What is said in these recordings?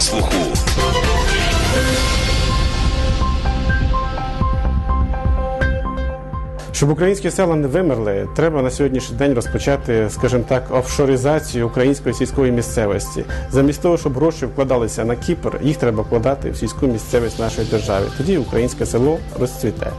на слуху. Щоб українські села не вимерли, треба на сьогоднішній день розпочати, скажімо так, офшоризацію української сільської місцевості. Замість того, щоб гроші вкладалися на Кіпр, їх треба вкладати в сільську місцевість нашої держави. Тоді українське село розцвіте.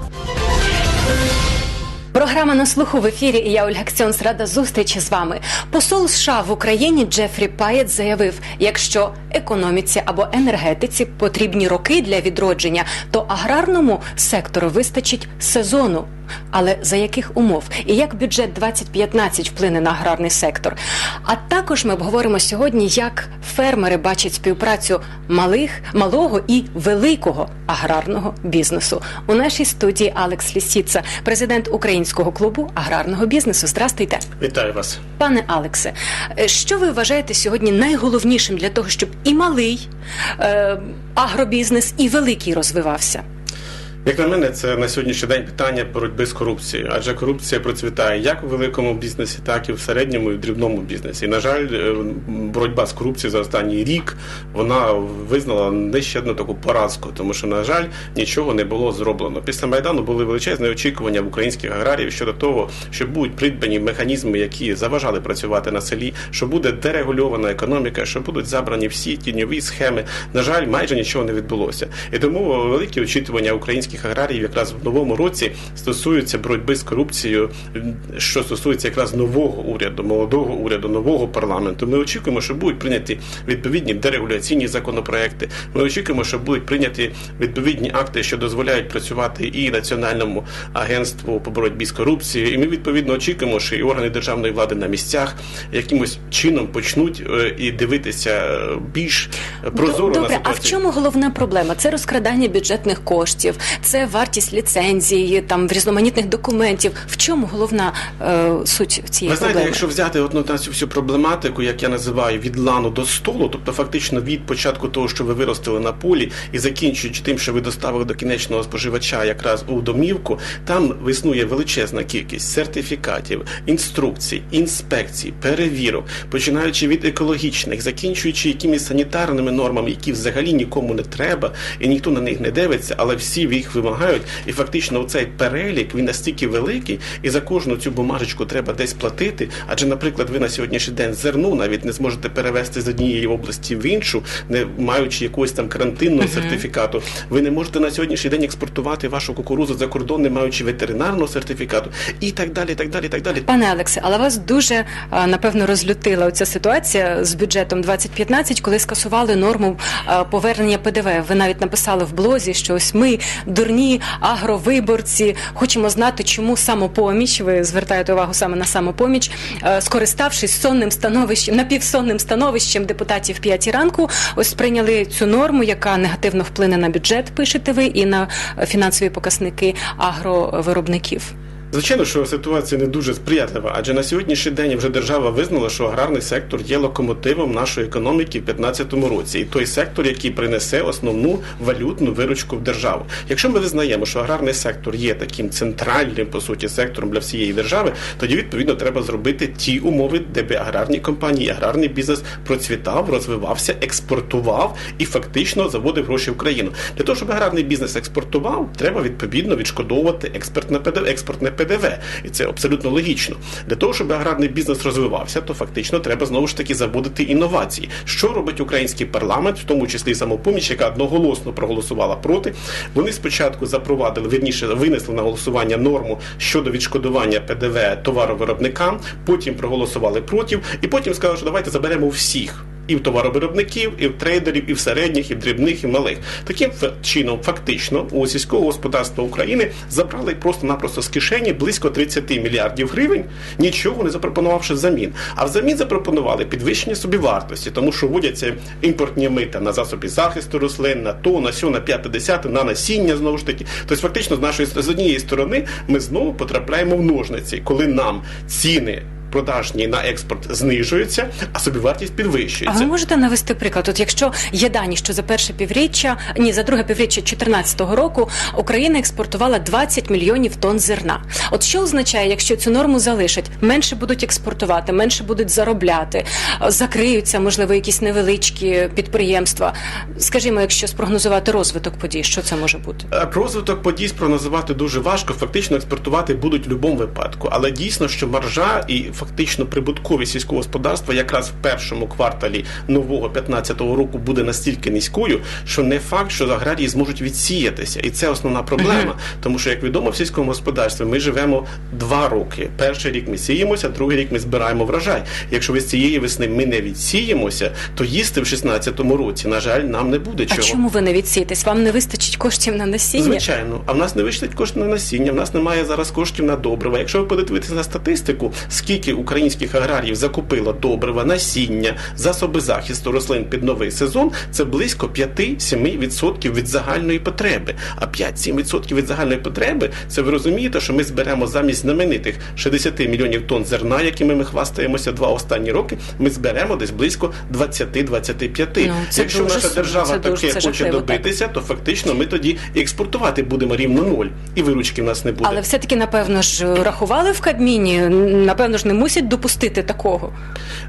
Програма на слуху в ефірі. і Я Ольга Ксьонс рада зустрічі з вами. Посол США в Україні Джефрі Паєт заявив: якщо економіці або енергетиці потрібні роки для відродження, то аграрному сектору вистачить сезону. Але за яких умов і як бюджет 2015 вплине на аграрний сектор? А також ми обговоримо сьогодні, як фермери бачать співпрацю малих, малого і великого аграрного бізнесу. У нашій студії Алекс Лісіца, президент українського клубу аграрного бізнесу. Здрастуйте. Вітаю вас. Пане Алексе, що ви вважаєте сьогодні найголовнішим для того, щоб і малий е, агробізнес, і великий розвивався? Як на мене, це на сьогоднішній день питання боротьби з корупцією, адже корупція процвітає як у великому бізнесі, так і в середньому і в дрібному бізнесі. І, на жаль, е, боротьба з корупцією за останній рік вона визнала не ще одну таку поразку, тому що, на жаль, нічого не було зроблено. Після майдану були величезні очікування в українських аграріїв щодо того, що будуть придбані механізми, які заважали працювати на селі, що буде дерегульована економіка, що будуть забрані всі тіньові схеми. На жаль, майже нічого не відбулося. І тому великі очікування українських аграріїв якраз в новому році стосуються боротьби з корупцією, що стосується якраз нового уряду, молодого уряду, нового парламенту. Ми очікуємо, що будуть прийняті відповідні дерегуляційні законопроекти. Ми очікуємо, що будуть прийняті відповідні акти, що дозволяють працювати і національному агентству по боротьбі з корупцією. І ми відповідно очікуємо, що і органи державної влади на місцях якимось чином почнуть е, і дивитися е, більш прозоро на Добре, а в чому головна проблема? Це розкрадання бюджетних коштів, це вартість ліцензії, там в різноманітних документів. В чому головна е, суть цієї Ви знаєте, проблеми? якщо взяти от на цю всю проблематику, як я називаю, від лану до столу, тобто фактично від початку того, що ви виростили на полі, і закінчуючи тим, що ви доставили до кінечного споживача якраз у домівку, там існує величезна кількість сертифікатів, інструкцій, інспекцій, перевірок, починаючи від екологічних, закінчуючи якимись санітарними нормами, які взагалі нікому не треба, і ніхто на них не дивиться, але всі їх вимагають. І фактично цей перелік він настільки великий, і за кожну цю бумажечку треба десь платити. Адже, наприклад, ви на сьогоднішній день зерно навіть не зможете перевести з однієї області в іншу, не маючи якогось там карантинного сертифікату. Ви не можете на сьогоднішній день експортувати вашу кукурузу за кордон, не маючи ветеринарного сертифікату, і так далі. так далі, так далі. Пане Алексе, але вас дуже напевно розлютила оця ситуація з бюджетом 2015, коли скасували норму повернення ПДВ. Ви навіть написали в блозі, що ось ми, дурні агровиборці, хочемо знати, чому самопоміч. Ви звертаєте увагу саме на самопоміч, скориставшись сонним становищем, напівсонним становищем депутатів п'ятій ранку, ось прийняли цю норму, яка негативно вплине на бюджет. Пишете ви і на е, фінансові показники агровиробників. Звичайно, що ситуація не дуже сприятлива, адже на сьогоднішній день вже держава визнала, що аграрний сектор є локомотивом нашої економіки в 2015 році, і той сектор, який принесе основну валютну виручку в державу. Якщо ми визнаємо, що аграрний сектор є таким центральним по суті сектором для всієї держави, тоді відповідно треба зробити ті умови, де би аграрні компанії, аграрний бізнес процвітав, розвивався, експортував і фактично заводив гроші в країну. Для того, щоб аграрний бізнес експортував, треба відповідно відшкодовувати експортне експортне ПДВ, і це абсолютно логічно. Для того, щоб аграрний бізнес розвивався, то фактично треба знову ж таки заводити інновації. Що робить український парламент, в тому числі самопоміч, яка одноголосно проголосувала проти. Вони спочатку запровадили, вірніше винесли на голосування норму щодо відшкодування ПДВ товаровиробникам, потім проголосували проти, і потім сказали, що давайте заберемо всіх. І в товаровиробників, і в трейдерів, і в середніх, і в дрібних, і в малих. Таким чином, фактично, у сільського господарства України забрали просто-напросто з кишені близько 30 мільярдів гривень, нічого не запропонувавши взамін. А взамін запропонували підвищення собівартості, тому що вводяться імпортні мита на засоби захисту рослин, на то, на сьо, на п'яте, десяте, на насіння знову ж таки. Тобто, фактично, з нашої з однієї сторони ми знову потрапляємо в ножниці, коли нам ціни продажні на експорт знижуються, а собівартість А підвищується. ви можете навести приклад? От якщо є дані, що за перше півріччя, ні, за друге півріччя 2014 року Україна експортувала 20 мільйонів тонн зерна. От що означає, якщо цю норму залишать, менше будуть експортувати, менше будуть заробляти, закриються, можливо, якісь невеличкі підприємства. Скажімо, якщо спрогнозувати розвиток подій, що це може бути? Е, Розвиток подій спрогнозувати дуже важко. Фактично експортувати будуть в будь-якому випадку. Але дійсно, що маржа і фактично прибутковість сільського господарства якраз в першому кварталі нового 15-го року буде настільки низькою, що не факт, що аграрії зможуть відсіятися, і це основна проблема. Тому що, як відомо, в сільському господарстві ми живемо два роки. Перший рік ми сіємося, другий рік ми збираємо врожай. Якщо ви з цієї весни ми не відсіємося, то їсти в 16-му році, на жаль, нам не буде А чого. чому ви не відсієтесь? Вам не вистачить коштів на насіння? Звичайно, а в нас не вистачить коштів на насіння, в нас немає зараз коштів на добрива. Якщо ви подивитися на статистику, скільки українських аграріїв закупило добрива, насіння, засоби захисту рослин під новий сезон, це близько 5-7% від загальної потреби. А 5-7% від загальної потреби, це ви розумієте, що ми зберемо замість знаменитих 60 мільйонів тонн зерна, якими ми хвастаємося два останні роки. Ми зберемо десь близько 20-25. Ну, Якщо наша сумно, держава таке хоче жахливо, так. добитися, то фактично ми тоді експортувати будемо рівно ноль, і виручки в нас не буде. Але все-таки, напевно ж, рахували в Кабміні, напевно ж, не мусять допустити такого.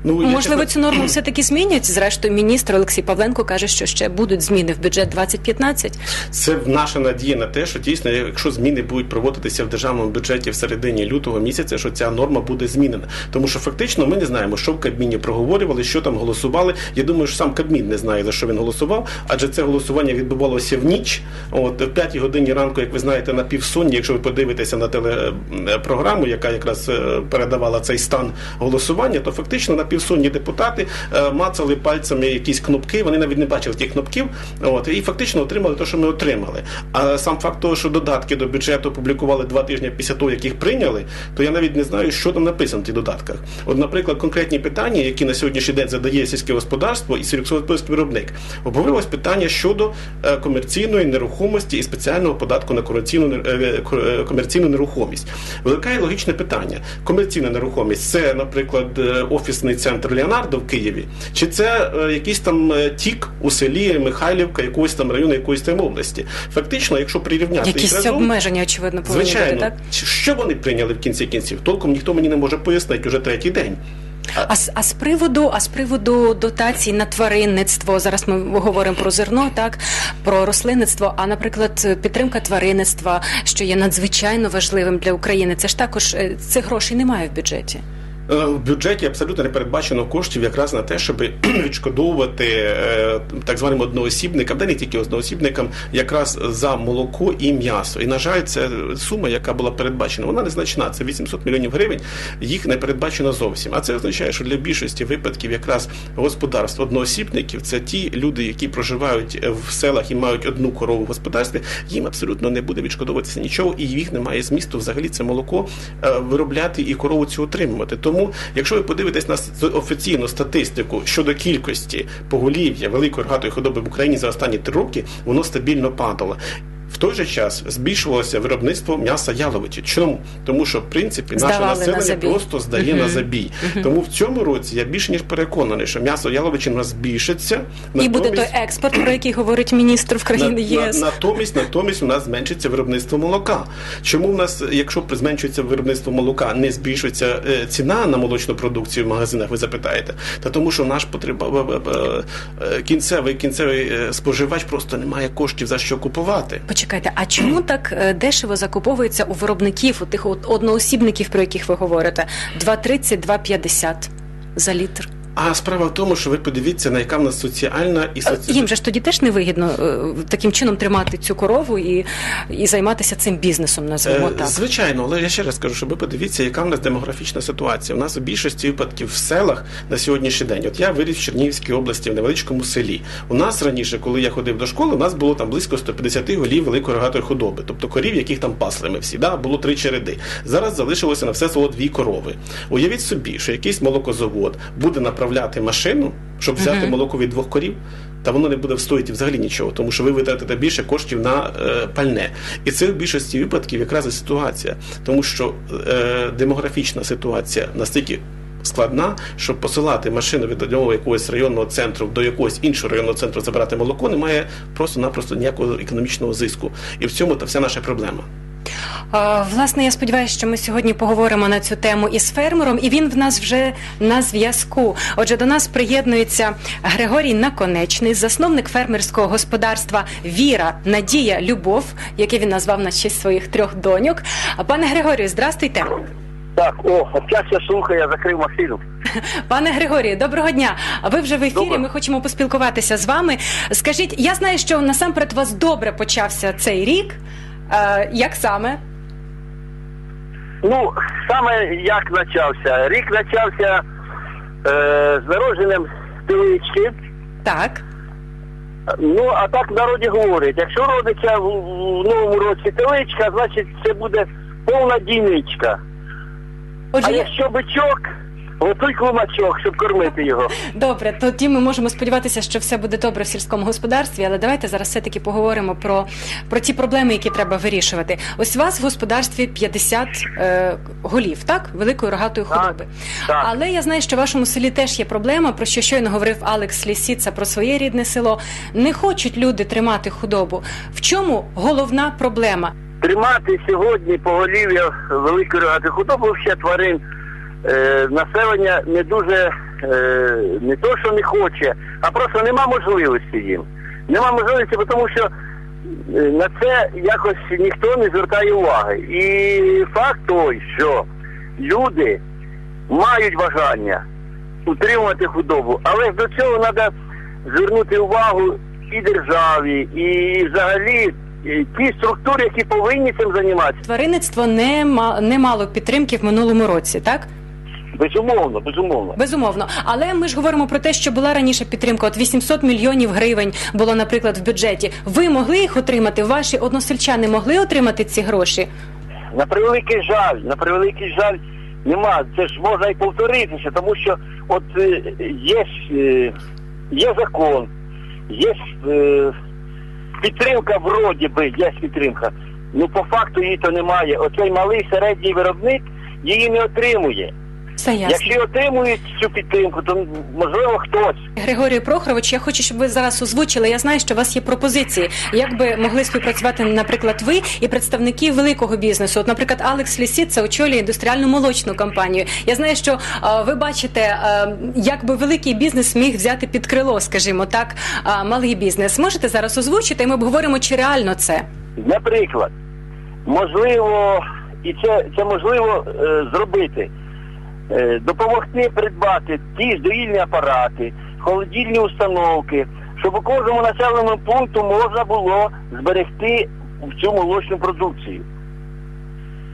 ну, Можливо, цю норму все-таки змінять. Зрештою, міністр Олексій Павленко каже, що ще будуть зміни в бюджет 2015. Це наша надія на те, що дійсно, якщо зміни будуть проводитися в державному бюджеті в середині лютого місяця, що ця норма буде змінена. Тому що фактично ми не знаємо, що в Кабміні проговорювали, що там голосували. Я думаю, що сам Кабмін не знає за що він голосував, адже це голосування відбувалося в ніч. От в п'ятій годині ранку, як ви знаєте, на півсонні, якщо ви подивитеся на телепрограму, яка якраз е, передавала цей стан голосування, то фактично на півсонні депутати е, мацали пальцями якісь кнопки. Вони навіть не бачили тих кнопків. От і фактично отримали те, що ми отримали. А сам факт того, що додатки до бюджету опублікували два тижні після того, як їх прийняли, то я навіть не знаю, що там написано в тих додатках. От, наприклад, конкретні питання, які на сьогоднішній день задає сільське господарство і сільськогосподарський виробник, обговорилось питання щодо е, комерційної нерухомості і спеціального податку на комерційну е, ко- комерційну нерухомість. Виникає логічне питання: комерційна нерухомість це, наприклад, е, офісний центр Леонардо в Києві, чи це е, якийсь там е, тік у селі Михайлівка, якогось там району, якоїсь там області. Фактично, якщо прирівняти Якісь разом, обмеження, очевидно, повинні Звичайно, бути, так? Що вони прийняли в кінці кінців? Толком ніхто мені не може пояснити уже третій день. А, а з приводу, а з приводу дотацій на тваринництво, зараз ми говоримо про зерно, так про рослинництво. А наприклад, підтримка тваринництва, що є надзвичайно важливим для України, це ж також це грошей немає в бюджеті. Е, В бюджеті абсолютно не передбачено коштів якраз на те, щоб відшкодовувати е, так званим одноосібникам, да не тільки одноосібникам, якраз за молоко і м'ясо. І на жаль, це сума, яка була передбачена, вона незначна. Це 800 мільйонів гривень. Їх не передбачено зовсім. А це означає, що для більшості випадків якраз господарств одноосібників це ті люди, які проживають в селах і мають одну корову в господарстві. Їм абсолютно не буде відшкодовуватися нічого, і їх немає змісту взагалі це молоко е, виробляти і корову цю отримувати. Тому, якщо ви подивитесь на офіційну статистику щодо кількості поголів'я великої рогатої худоби в Україні за останні три роки, воно стабільно падало. В той же час збільшувалося виробництво м'яса яловичі. Чому? Тому що в принципі наше Здавали населення забій. просто здає на забій. Тому в цьому році я більше ніж переконаний, що м'ясо яловичі у нас збільшиться. І буде той експорт, про який говорить міністр в на, країни на, ЄС. натомість, натомість у нас зменшиться виробництво молока. Чому в нас, якщо зменшується виробництво молока, не збільшується е, ціна на молочну продукцію в магазинах? Ви запитаєте? Та тому, що наш потреба б- е, кінцевий кінцевий е, споживач просто не має коштів за що купувати. Почекайте, а чому так е, дешево закуповується у виробників, у тих одноосібників, про яких ви говорите? 2,30, 2,50 за літр. А справа в тому, що ви подивіться, на яка в нас соціальна і Е, соці... Їм же ж тоді теж невигідно е, таким чином тримати цю корову і, і займатися цим бізнесом, назвемо Е, так. Звичайно, але я ще раз кажу, що ви подивіться, яка в нас демографічна ситуація. У нас у більшості випадків в селах на сьогоднішній день. От я виріс в Чернігівській області в невеличкому селі. У нас раніше, коли я ходив до школи, у нас було там близько 150 голів великої рогатої худоби, тобто корів, яких там пасли ми всі. Да? Було три череди. Зараз залишилося на все село дві корови. Уявіть собі, що якийсь молокозавод буде направляти заправляти машину, щоб взяти молоко від двох корів. Та воно не буде стоїти взагалі нічого, тому що ви витратите більше коштів на е, пальне. І це в більшості випадків якраз і ситуація, тому що е, демографічна ситуація настільки складна, щоб посилати машину від одного якогось районного центру до якогось іншого районного центру забирати молоко, немає просто-напросто ніякого економічного зиску. І в цьому та вся наша проблема. Е, Власне, я сподіваюся, що ми сьогодні поговоримо на цю тему із фермером, і він в нас вже на зв'язку. Отже, до нас приєднується Григорій Наконечний, засновник фермерського господарства Віра, Надія, Любов, яке він назвав на честь своїх трьох доньок. Пане Григорію, здрастуйте. Так, о, час я слухаю, я закрив машину. Пане Григорію, доброго дня. Ви вже в ефірі. Доброго. Ми хочемо поспілкуватися з вами. Скажіть, я знаю, що насамперед у вас добре почався цей рік. Е, Як саме? Ну, саме як почався? Рік почався е, з народженням телички. Так. Ну, а так в народі говорять, якщо родиться в, в новому році теличка, значить це буде повна дійничка. А Отже, я- якщо бичок, готуй клумачок, щоб кормити його. Добре, тоді ми можемо сподіватися, що все буде добре в сільському господарстві, але давайте зараз все-таки поговоримо про, про ті проблеми, які треба вирішувати. Ось у вас в господарстві 50 е, голів, так? Великої рогатої Так, худоби. так. Але я знаю, що в вашому селі теж є проблема, про що щойно говорив Алекс Лісіца про своє рідне село. Не хочуть люди тримати худобу. В чому головна проблема? Тримати сьогодні поголів'я великої рогатої худоби ще тварин е, населення не дуже е, не то, що не хоче, а просто нема можливості їм. Нема можливості, тому що е, на це якось ніхто не звертає уваги. І факт той, що люди мають бажання утримувати худобу, але до цього треба звернути увагу і державі, і взагалі ті структури, які повинні цим займатися. Тваринництво не мало підтримки в минулому році, так? Безумовно, безумовно. Безумовно, але ми ж говоримо про те, що була раніше підтримка. От 800 мільйонів гривень було, наприклад, в бюджеті. Ви могли їх отримати? Ваші односельчани могли отримати ці гроші? На превеликий жаль, на превеликий жаль нема. Це ж можна і повторитися, тому що от е, є, е, є закон, є е, підтримка вроді би, є підтримка. Ну по факту її то немає. Оцей малий середній виробник її не отримує. Все ясно. Якщо отримують цю підтримку, то можливо хтось. Григорію Прохорович, я хочу, щоб ви зараз озвучили. Я знаю, що у вас є пропозиції. Як би могли співпрацювати, наприклад, ви і представники великого бізнесу? От, наприклад, Алекс Лісіца очолює індустріальну молочну компанію. Я знаю, що е, ви бачите, е, як би великий бізнес міг взяти під крило, скажімо так, е, малий бізнес. Можете зараз озвучити, і ми обговоримо, чи реально це. Наприклад, можливо, і це, це можливо е, зробити, допомогти придбати ті ж доїльні апарати, холодильні установки, щоб у кожному населеному пункту можна було зберегти цю молочну продукцію.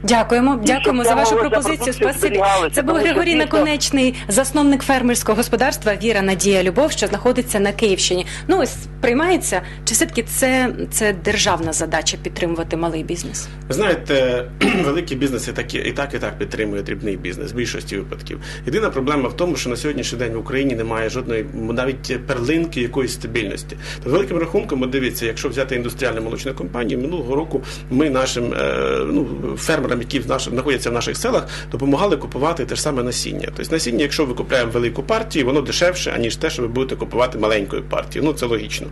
Дякуємо, дякуємо за вашу пропозицію. Спасибі. Це був Григорій Наконечний, засновник фермерського господарства Віра Надія Любов, що знаходиться на Київщині. Ну ось приймається, чи все-таки це, це державна задача підтримувати малий бізнес? Ви знаєте, великі бізнеси такі і так, і так підтримують дрібний бізнес в більшості випадків. Єдина проблема в тому, що на сьогоднішній день в Україні немає жодної навіть перлинки якоїсь стабільності. То великим рахунком, дивіться, якщо взяти індустріальну молочну компанію, минулого року ми нашим е, ну, фермерам, які в наших знаходяться в наших селах, допомагали купувати те ж саме насіння. Тобто насіння, якщо ви купуємо велику партію, воно дешевше, аніж те, що ви будете купувати маленькою партією. Ну це логічно.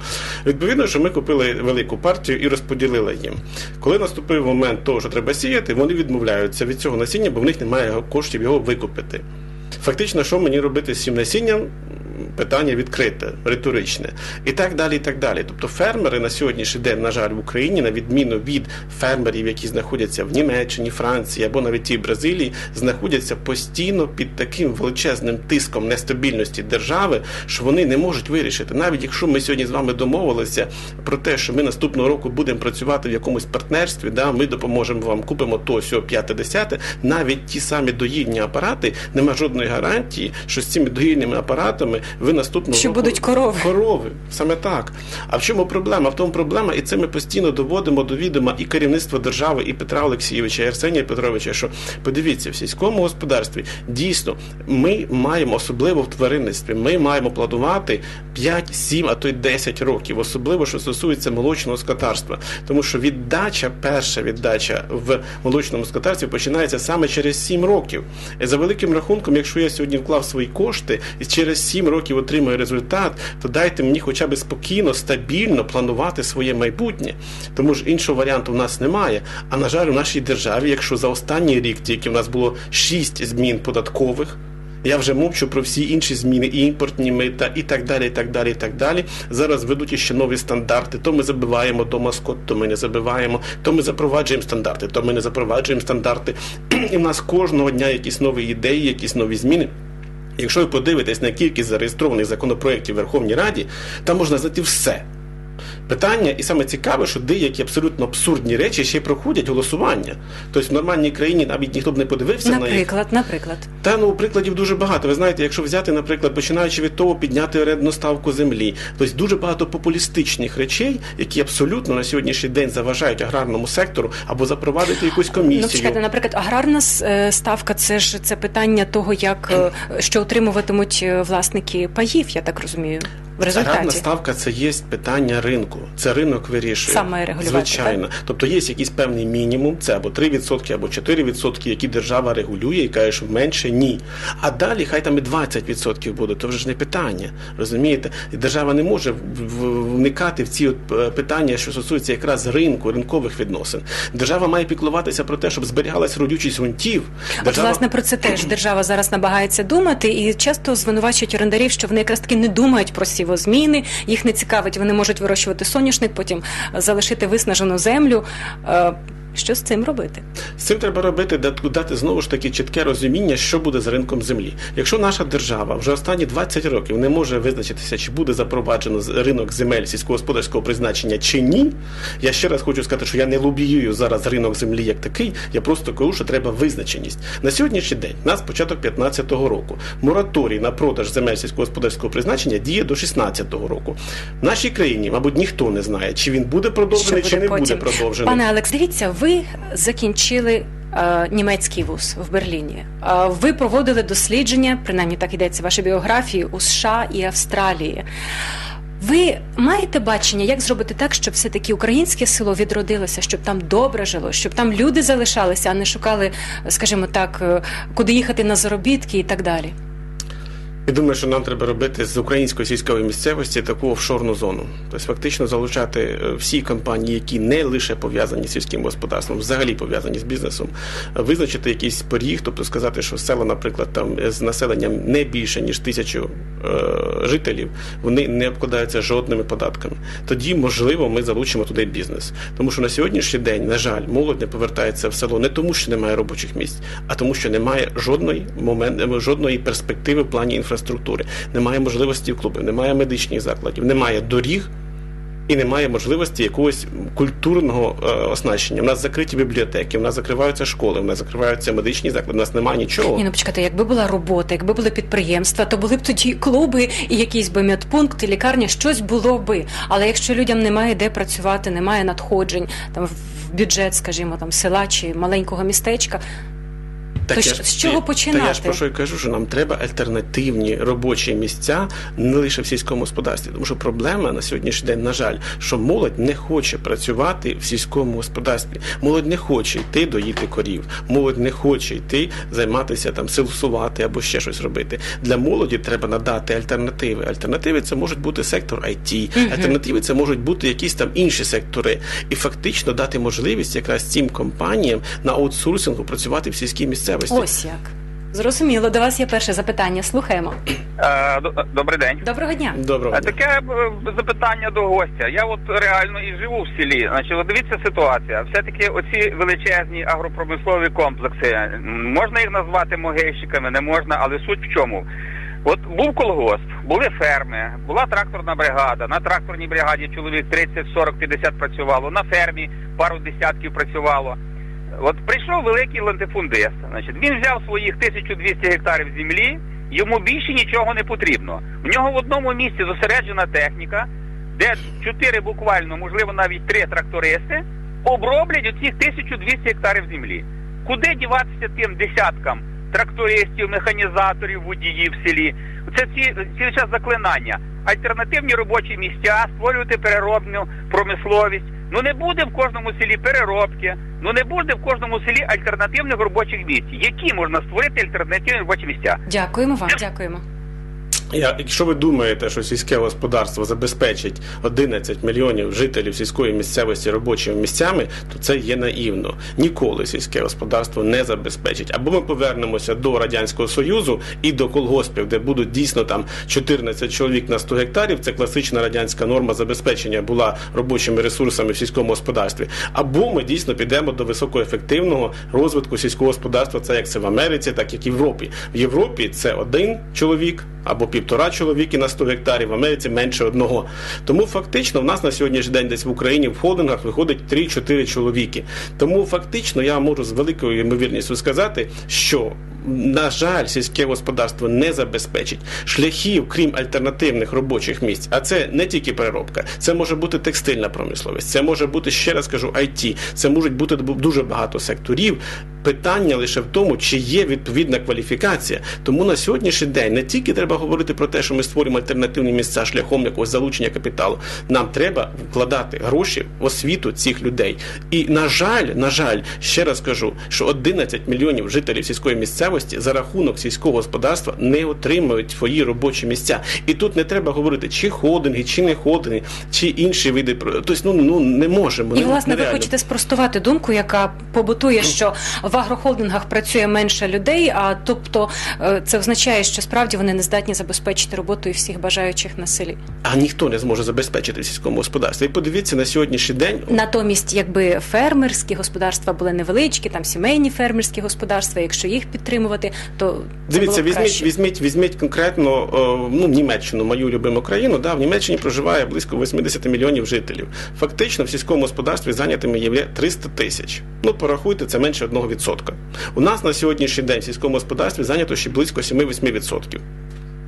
Відповідно, що ми купили велику партію і розподілили їм. Коли наступив момент того, що треба сіяти, вони відмовляються від цього насіння, бо в них немає коштів його викупити. Фактично, що мені робити з цим насінням? Питання відкрите, риторичне, і так далі. і так далі. Тобто фермери на сьогоднішній день, на жаль, в Україні, на відміну від фермерів, які знаходяться в Німеччині, Франції або навіть і Бразилії, знаходяться постійно під таким величезним тиском нестабільності держави, що вони не можуть вирішити. Навіть якщо ми сьогодні з вами домовилися про те, що ми наступного року будемо працювати в якомусь партнерстві, да, ми допоможемо вам, купимо то, сьо, п'яте, десяте, навіть ті самі доїдні апарати, нема жодної гарантії, що з цими доїдними апаратами ви наступного Що року будуть корови. корови. Саме так. А в чому проблема? В тому проблема, і це ми постійно доводимо до відома і керівництва держави, і Петра Олексійовича, і Арсенія Петровича. Що подивіться, в сільському господарстві дійсно ми маємо особливо в тваринництві. Ми маємо планувати 5, 7, а то й 10 років, особливо що стосується молочного скотарства, тому що віддача, перша віддача в молочному скотарстві починається саме через 7 років. За великим рахунком, якщо я сьогодні вклав свої кошти і через 7 років отримаю результат, то дайте мені хоча б спокійно, стабільно планувати своє майбутнє. Тому ж іншого варіанту в нас немає. А на жаль, у нашій державі, якщо за останній рік тільки в нас було 6 змін податкових. Я вже мовчу про всі інші зміни, і імпортні мита, і так далі, і так далі, і так далі. Зараз ведуть іще нові стандарти. То ми забиваємо до маскот, то ми не забиваємо, то ми запроваджуємо стандарти, то ми не запроваджуємо стандарти. І в нас кожного дня якісь нові ідеї, якісь нові зміни. Якщо ви подивитесь на кількість зареєстрованих законопроєктів в Верховній Раді, там можна знайти все. Питання, і саме цікаве, що деякі абсолютно абсурдні речі ще й проходять голосування. Тобто в нормальній країні навіть ніхто б не подивився на їх. Наприклад, наприклад. Та ну прикладів дуже багато. Ви знаєте, якщо взяти, наприклад, починаючи від того, підняти орендну ставку землі, тобто дуже багато популістичних речей, які абсолютно на сьогоднішній день заважають аграрному сектору або запровадити якусь Ну, комісію. чекайте, наприклад, аграрна е, ставка це ж це питання того, як е, що отримуватимуть е, власники паїв, я так розумію. В результаті ставка це є питання ринку. Це ринок вирішує. Сам має регулювати, Звичайно. Тобто є якийсь певний мінімум, це або 3%, або 4%, які держава регулює і каже, що менше ні. А далі хай там і 20% буде, то вже ж не питання. Розумієте? І держава не може вникати в ці от е, питання, що стосуються якраз ринку, ринкових відносин. Держава має піклуватися про те, щоб зберігалась родючість ґрунтів. От, власне, про це теж держава зараз намагається думати і часто звинувачують орендарів, що вони якраз таки не думають про сівозміни, їх не цікавить. Вони можуть вирощувати соняшник, потім е, залишити виснажену землю. Що з цим робити? З цим треба робити, дати- знову ж таки чітке розуміння, що буде з ринком землі. Якщо наша держава вже останні 20 років не може визначитися, чи буде запроваджено ринок земель сільськогосподарського призначення чи ні, я ще раз хочу сказати, що я не лобіюю зараз ринок землі як такий. Я просто кажу, що треба визначеність. На сьогоднішній день, нас початок 15-го року, мораторій на продаж земель сільськогосподарського призначення діє до 16-го року. В нашій країні, мабуть, ніхто не знає, чи він буде продовжений, чи не буде продовжений. Пане Алекс, дивіться, ви закінчили е, німецький вуз в Берліні. Е, ви проводили дослідження, принаймні так йдеться в вашій біографії, у США і Австралії. Ви маєте бачення, як зробити так, щоб все-таки українське село відродилося, щоб там добре жило, щоб там люди залишалися, а не шукали, скажімо так, е, куди їхати на заробітки і так далі. Я думаю, що нам треба робити з української сільської місцевості таку офшорну зону. Тобто фактично залучати е, всі компанії, які не лише пов'язані з сільським господарством, взагалі пов'язані з бізнесом, е, визначити якийсь поріг, тобто сказати, що села, наприклад, там з населенням не більше ніж тисячу е, жителів, вони не обкладаються жодними податками. Тоді, можливо, ми залучимо туди бізнес. Тому що на сьогоднішній день, на жаль, молодь не повертається в село не тому, що немає робочих місць, а тому, що немає жодної момент, жодної перспективи в плані інфраструктури, немає можливості в клубів, немає медичних закладів, немає доріг. І немає можливості якогось культурного е, оснащення. У нас закриті бібліотеки, у нас закриваються школи, у нас закриваються медичні заклади. У нас немає нічого. Ні, ну почекайте, якби була робота, якби були підприємства, то були б тоді клуби і якісь би медпункти, лікарня, щось було би. Але якщо людям немає де працювати, немає надходжень там в бюджет, скажімо, там села чи маленького містечка. То я з- чого Та починати? я ж про що й кажу, що нам треба альтернативні робочі місця не лише в сільському господарстві. Тому що проблема на сьогоднішній день, на жаль, що молодь не хоче працювати в сільському господарстві. Молодь не хоче йти доїти корів, молодь не хоче йти займатися там селсувати або ще щось робити. Для молоді треба надати альтернативи. Альтернативи це можуть бути сектор IT, альтернативи це можуть бути якісь там інші сектори, і фактично дати можливість якраз цим компаніям на аутсорсингу працювати в сільській місцевості. Ось як. Зрозуміло, до вас є перше запитання. Слухаємо. Е, д- Добрий день. Доброго дня. Доброго Е, дня. Таке е, запитання до гостя. Я от реально і живу в селі. Значить, от дивіться ситуація. Все-таки оці величезні агропромислові комплекси, м, можна їх назвати могильщиками, не можна, але суть в чому? От був колгосп, були ферми, була тракторна бригада. На тракторній бригаді чоловік 30, 40, 50 працювало, на фермі пару десятків працювало. От прийшов великий лантифундист. Значить, він взяв своїх 1200 гектарів землі Йому більше нічого не потрібно. В нього в одному місці зосереджена техніка, де чотири буквально, можливо, навіть три трактористи оброблять оцих 1200 гектарів землі. Куди діватися тим десяткам трактористів, механізаторів, водіїв в селі? Це ці, цілий час заклинання. Альтернативні робочі місця, створювати переробну промисловість. Ну не буде в кожному селі переробки, ну не буде в кожному селі альтернативних робочих місць. Які можна створити альтернативні робочі місця? Дякуємо вам, дякуємо. Я, якщо ви думаєте, що сільське господарство забезпечить 11 мільйонів жителів сільської місцевості робочими місцями, то це є наївно. Ніколи сільське господарство не забезпечить. Або ми повернемося до радянського союзу і до колгоспів, де будуть дійсно там 14 чоловік на 100 гектарів. Це класична радянська норма забезпечення була робочими ресурсами в сільському господарстві. Або ми дійсно підемо до високоефективного розвитку сільського господарства. Це як це в Америці, так як і в Європі. В Європі це один чоловік або півтора чоловіки на 100 гектарів, в Америці менше одного. Тому фактично в нас на сьогоднішній день десь в Україні в холдингах виходить 3-4 чоловіки. Тому фактично я можу з великою ймовірністю сказати, що. На жаль, сільське господарство не забезпечить шляхів, крім альтернативних робочих місць. А це не тільки переробка, це може бути текстильна промисловість, це може бути ще раз кажу, IT, це можуть бути дуже багато секторів. Питання лише в тому, чи є відповідна кваліфікація. Тому на сьогоднішній день не тільки треба говорити про те, що ми створюємо альтернативні місця шляхом якогось залучення капіталу. Нам треба вкладати гроші в освіту цих людей. І на жаль, на жаль, ще раз кажу, що 11 мільйонів жителів сільської місцевості за рахунок сільського господарства не отримують свої робочі місця. І тут не треба говорити, чи холдинги, чи не холдинги, чи інші види Тобто, ну, ну не можемо. І ну, власне ви хочете спростувати думку, яка побутує, що в агрохолдингах працює менше людей, а тобто е, це означає, що справді вони не здатні забезпечити роботою всіх бажаючих на селі. А ніхто не зможе забезпечити в сільському господарстві. І подивіться на сьогоднішній день. Натомість, якби фермерські господарства були невеличкі, там сімейні фермерські господарства, якщо їх підтримувати, то це Дивіться, було б візьміть, краще. візьміть, візьміть конкретно ну, Німеччину, мою любиму країну. Да, в Німеччині проживає близько 80 мільйонів жителів. Фактично в сільському господарстві зайнятими є 300 тисяч. Ну, порахуйте, це менше 1%. У нас на сьогоднішній день в сільському господарстві зайнято ще близько 7-8%.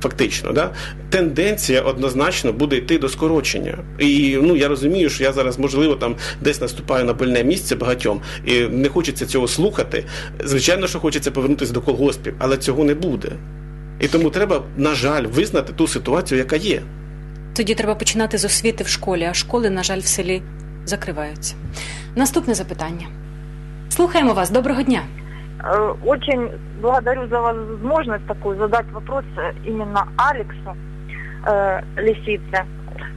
Фактично, да тенденція однозначно буде йти до скорочення, і ну я розумію, що я зараз можливо там десь наступаю на больне місце багатьом, і не хочеться цього слухати. Звичайно, що хочеться повернутися до колгоспів, але цього не буде. І тому треба, на жаль, визнати ту ситуацію, яка є. Тоді треба починати з освіти в школі, а школи, на жаль, в селі закриваються. Наступне запитання. Слухаємо вас. Доброго дня. Э, Очень благодарю за возможность такую задать вопрос э, именно Алексу э, Лисице.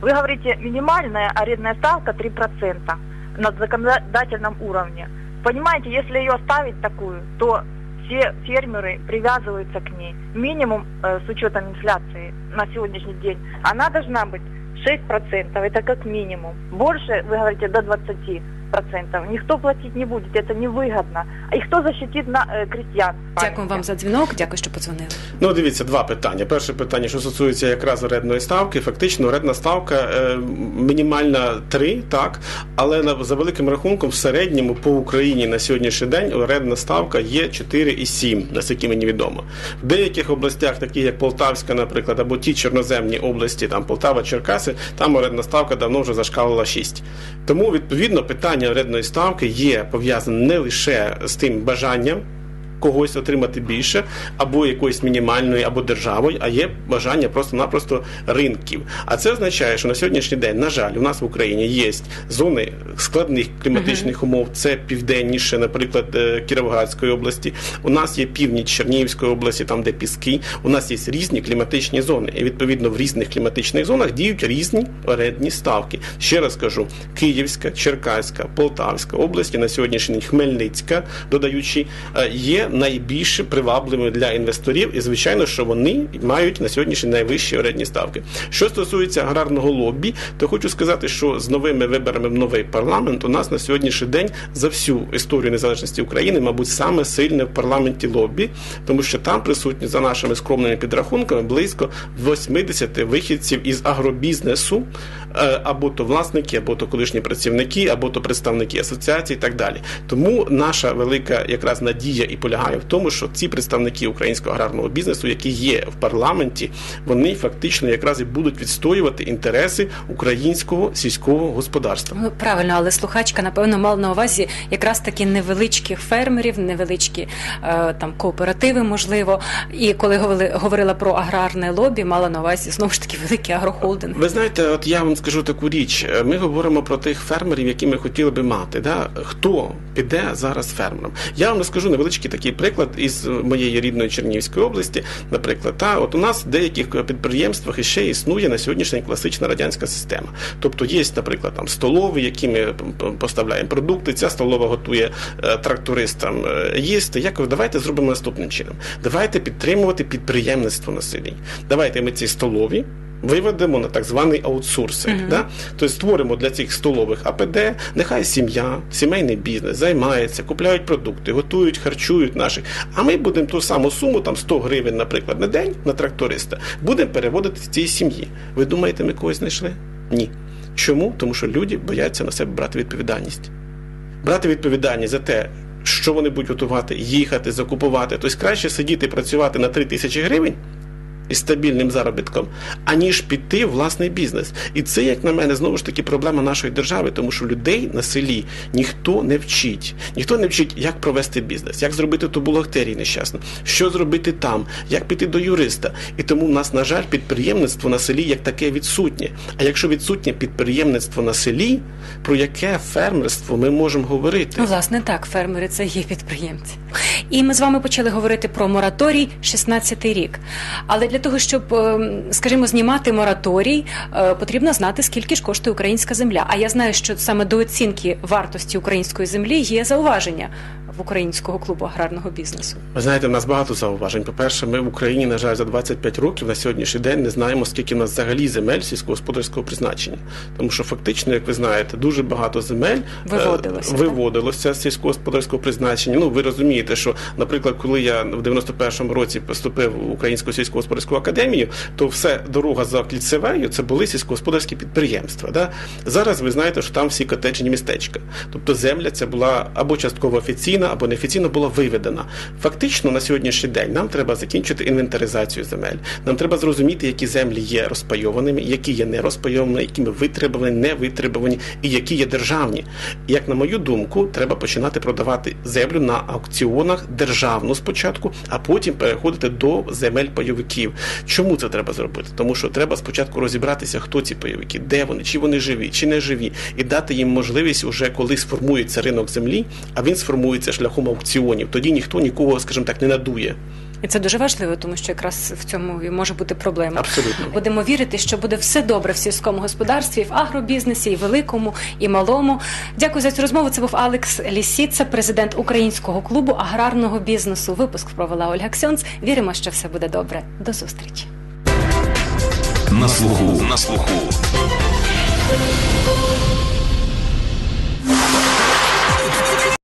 Вы говорите, минимальная арендная ставка 3% на законодательном уровне. Понимаете, если ее ставить такую, то все фермеры привязываются к ней. Минимум э, с учетом инфляции на сегодняшний день. Она должна быть 6%, это как минимум. Больше, вы говорите, до 20%. Никто платить не будет, это невыгодно. И кто защитит на, э, крестьян? Дякую вам за дзвінок. Дякую, що подзвонили. Ну, дивіться, два питання. Перше питання, що стосується якраз орендної ставки. Фактично, орендна ставка е, мінімальна 3, так, але на, за великим рахунком, в середньому по Україні на сьогоднішній день орендна ставка є 4,7, наскільки мені відомо. В деяких областях, таких як Полтавська, наприклад, або ті чорноземні області, там Полтава, Черкаси, там орендна ставка давно вже зашкалила 6. Тому, відповідно, питання орендної ставки є пов'язане не лише з тим бажанням когось отримати більше, або якоїсь мінімальної, або державою, а є бажання просто-напросто ринків. А це означає, що на сьогоднішній день, на жаль, у нас в Україні є зони складних кліматичних умов. Це південніше, наприклад, е, Кіровоградської області. У нас є північ Чернігівської області, там де піски. У нас є різні кліматичні зони. І відповідно в різних кліматичних зонах діють різні орендні ставки. Ще раз кажу: Київська, Черкаська, Полтавська області на сьогоднішній день Хмельницька, додаючи, е, є найбільш привабливими для інвесторів, і звичайно, що вони мають на сьогоднішній найвищі орендні ставки. Що стосується аграрного лобі, то хочу сказати, що з новими виборами в новий парламент у нас на сьогоднішній день за всю історію незалежності України, мабуть, саме сильне в парламенті лобі, тому що там присутні за нашими скромними підрахунками близько 80 вихідців із агробізнесу, е, або то власники, або то колишні працівники, або то представники асоціацій і так далі. Тому наша велика якраз надія і полягає полягає в тому, що ці представники українського аграрного бізнесу, які є в парламенті, вони фактично якраз і будуть відстоювати інтереси українського сільського господарства. Ну, правильно, але слухачка, напевно, мала на увазі якраз таки невеличких фермерів, невеличкі е, там кооперативи, можливо. І коли говорили, говорила про аграрне лобі, мала на увазі знову ж таки великі агрохолдинги. Ви знаєте, от я вам скажу таку річ. Ми говоримо про тих фермерів, які ми хотіли би мати. Да? Хто піде зараз фермером? Я вам розкажу невеличкий такий приклад із моєї рідної Чернігівської області. Наприклад, та от у нас в деяких підприємствах іще існує на сьогоднішній день класична радянська система. Тобто є, наприклад, там столові, які ми поставляємо продукти. Ця столова готує е, трактористам е, їсти. Я кажу, давайте зробимо наступним чином. Давайте підтримувати підприємництво на. Давайте ми ці столові. Виведемо на так званий аутсорсинг. Мгм. Да? Тобто створимо для цих столових АПД, нехай сім'я, сімейний бізнес займається, купляють продукти, готують, харчують наших. А ми будемо ту саму суму, там 100 гривень, наприклад, на день на тракториста, будемо переводити з цієї сім'ї. Ви думаєте, ми когось знайшли? Ні. Чому? Тому що люди бояться на себе брати відповідальність. Брати відповідальність за те, що вони будуть готувати, їхати, закупувати. Тобто краще сидіти і працювати на 3 тисячі гривень із стабільним заробітком, аніж піти в власний бізнес. І це, як на мене, знову ж таки проблема нашої держави, тому що людей на селі ніхто не вчить. Ніхто не вчить, як провести бізнес, як зробити ту бухгалтерію нещасно, що зробити там, як піти до юриста. І тому в нас, на жаль, підприємництво на селі як таке відсутнє. А якщо відсутнє підприємництво на селі, про яке фермерство ми можемо говорити? Ну, власне, так, фермери це є підприємці. І ми з вами почали говорити про мораторій 16-й рік. Але для того, щоб, е, скажімо, знімати мораторій, е, потрібно знати, скільки ж коштує українська земля. А я знаю, що саме до оцінки вартості української землі є зауваження в українського клубу аграрного бізнесу. Ви знаєте, в нас багато зауважень. По-перше, ми в Україні, на жаль, за 25 років на сьогоднішній день не знаємо, скільки в нас взагалі земель сільськогосподарського призначення. Тому що фактично, як ви знаєте, дуже багато земель е, Виводилося, виводилося з сільськогосподарського призначення. Ну, ви розумієте, що, наприклад, коли я в 91-му році поступив в Українську сільськогосподарську академію, то все дорога за кільцевею це були сільськогосподарські підприємства. Да? Зараз ви знаєте, що там всі котеджні містечка. Тобто земля ця була або частково офіційна, або неофіційно була виведена. Фактично на сьогоднішній день нам треба закінчити інвентаризацію земель. Нам треба зрозуміти, які землі є розпайованими, які є не розпайовані, якими витребувані, не витребувані, і які є державні. Як на мою думку, треба починати продавати землю на аукціонах державну спочатку, а потім переходити до земель пайовиків. Чому це треба зробити? Тому що треба спочатку розібратися, хто ці пайовики, де вони, чи вони живі, чи не живі, і дати їм можливість уже коли сформується ринок землі, а він сформується шляхом аукціонів. Тоді ніхто нікого, скажімо так, не надує. І це дуже важливо, тому що якраз в цьому і може бути проблема. Абсолютно. Будемо вірити, що буде все добре в сільському господарстві, в агробізнесі, і великому, і малому. Дякую за цю розмову. Це був Алекс Лісіца, президент українського клубу аграрного бізнесу. Випуск провела Ольга Ксьонц. Віримо, що все буде добре. До зустрічі. На слуху. На слуху.